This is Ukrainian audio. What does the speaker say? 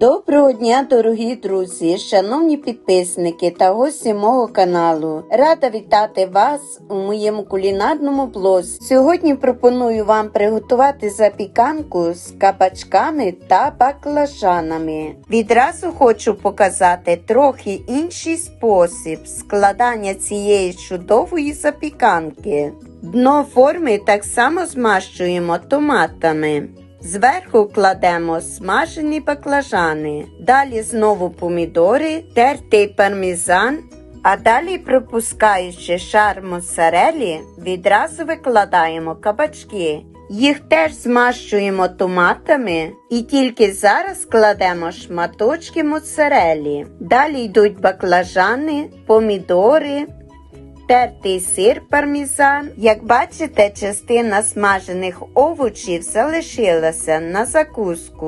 Доброго дня, дорогі друзі, шановні підписники та гості мого каналу. Рада вітати вас у моєму кулінарному блозі. Сьогодні пропоную вам приготувати запіканку з кабачками та баклажанами. Відразу хочу показати трохи інший спосіб складання цієї чудової запіканки. Дно форми так само змащуємо томатами. Зверху кладемо смажені баклажани, далі знову помідори, тертий пармезан, а далі, пропускаючи шар моцарелі, відразу викладаємо кабачки. Їх теж змащуємо томатами і тільки зараз кладемо шматочки моцарелі. Далі йдуть баклажани, помідори, тертий сир пармізан. Як бачите, частина смажених овочів залишилася на закуску.